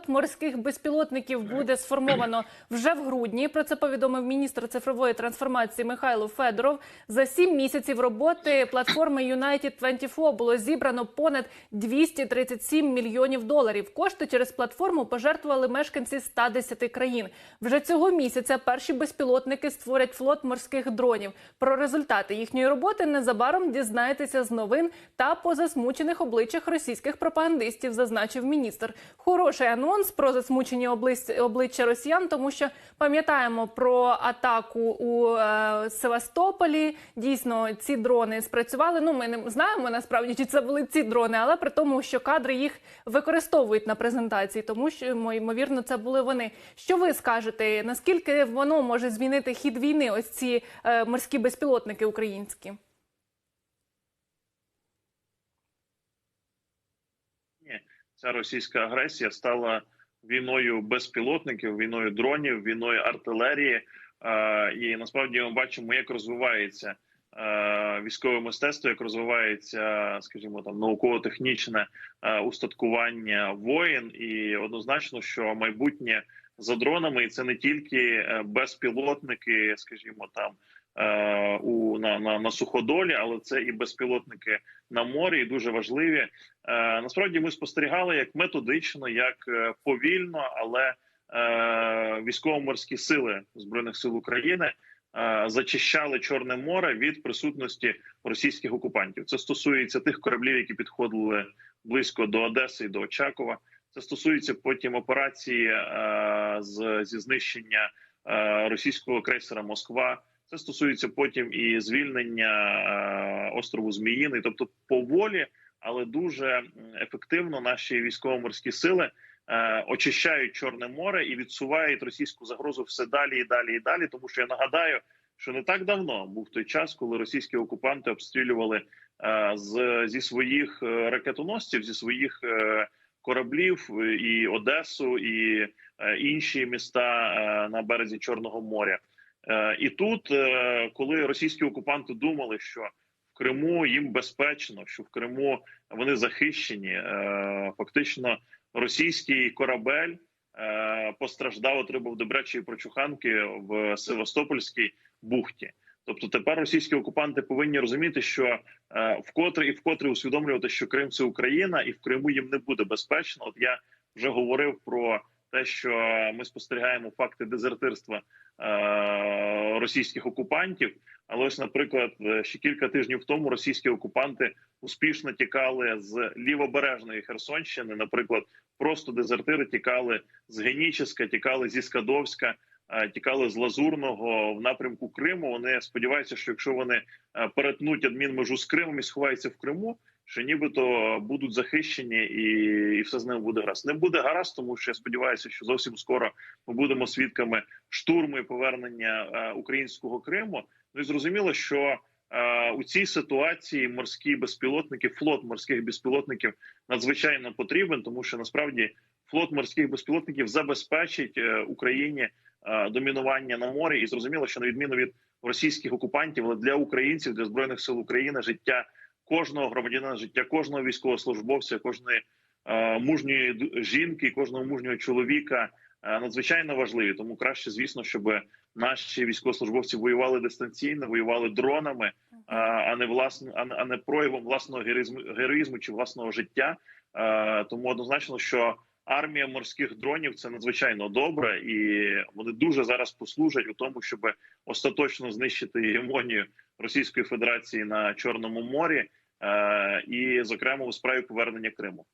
флот морських безпілотників буде сформовано вже в грудні. Про це повідомив міністр цифрової трансформації Михайло Федоров. За сім місяців роботи платформи United 24 було зібрано понад 237 мільйонів доларів. Кошти через платформу пожертвували мешканці 110 країн. Вже цього місяця перші безпілотники створять флот морських дронів. Про результати їхньої роботи незабаром дізнаєтеся з новин та по засмучених обличчях російських пропагандистів, зазначив міністр. Хороший анонс про засмучені облич- обличчя росіян, тому що пам'ятаємо про атаку у е, Севастополі. Дійсно, ці дрони спрацювали. Ну, ми не знаємо насправді, чи це були ці дрони, але при тому, що кадри їх використовують на презентації, тому що мо- ймовірно це були вони. Що ви скажете? Наскільки воно може змінити хід війни? Ось ці е, морські безпілотники українські? Ця російська агресія стала війною безпілотників, війною дронів, війною артилерії. І насправді ми бачимо, як розвивається е, військове мистецтво, як розвивається, скажімо, там науково-технічне е, устаткування воїн, і однозначно, що майбутнє за дронами, і це не тільки е, безпілотники, скажімо, там е, у на, на, на суходолі, але це і безпілотники на морі, і дуже важливі. Е, насправді ми спостерігали як методично, як повільно, але військово-морські сили збройних сил України зачищали Чорне море від присутності російських окупантів. Це стосується тих кораблів, які підходили близько до Одеси і до Очакова. Це стосується потім операції е, з зі знищення е, російського крейсера Москва. Це стосується потім і звільнення е, острову Зміїний, тобто поволі, але дуже ефективно наші військово-морські сили е, очищають Чорне море і відсувають російську загрозу все далі і далі і далі. Тому що я нагадаю, що не так давно був той час, коли російські окупанти обстрілювали е, з зі своїх е, ракетоносців, зі своїх е, кораблів е, і Одесу, і е, інші міста е, на березі Чорного моря. І тут, коли російські окупанти думали, що в Криму їм безпечно, що в Криму вони захищені, фактично російський корабель постраждав, отримав добрячої прочуханки в Севастопольській бухті. Тобто тепер російські окупанти повинні розуміти, що е, вкотре і вкотре усвідомлювати, що Крим це Україна, і в Криму їм не буде безпечно. От я вже говорив про те, що ми спостерігаємо факти дезертирства е, російських окупантів. Але ось, наприклад, е, ще кілька тижнів тому російські окупанти успішно тікали з лівобережної Херсонщини. Наприклад, просто дезертири тікали з Геніческа, тікали зі Скадовська. Е, Тікали з Лазурного в напрямку Криму. Вони сподіваються, що якщо вони е, перетнуть адмінмежу з Кримом і сховаються в Криму, що нібито будуть захищені і, і все з ними буде гаразд. Не буде гаразд, тому що я сподіваюся, що зовсім скоро ми будемо свідками штурму і повернення е, українського Криму. Ну і зрозуміло, що у цій ситуації морські безпілотники, флот морських безпілотників надзвичайно потрібен, тому що насправді флот морських безпілотників забезпечить Україні домінування на морі, і зрозуміло, що на відміну від російських окупантів, але для українців, для збройних сил України, життя кожного громадянина, життя кожного військовослужбовця, кожної е, мужньої жінки, кожного мужнього чоловіка е, надзвичайно важливі. Тому краще, звісно, щоб наші військовослужбовці воювали дистанційно, воювали дронами, а, не власне, а, не- проявом власного героїзму, чи власного життя. Е, Тому однозначно, що армія морських дронів це надзвичайно добре, і вони дуже зараз послужать у тому, щоб остаточно знищити гегемонію Російської Федерації на Чорному морі, е, і, зокрема, у справі повернення Криму.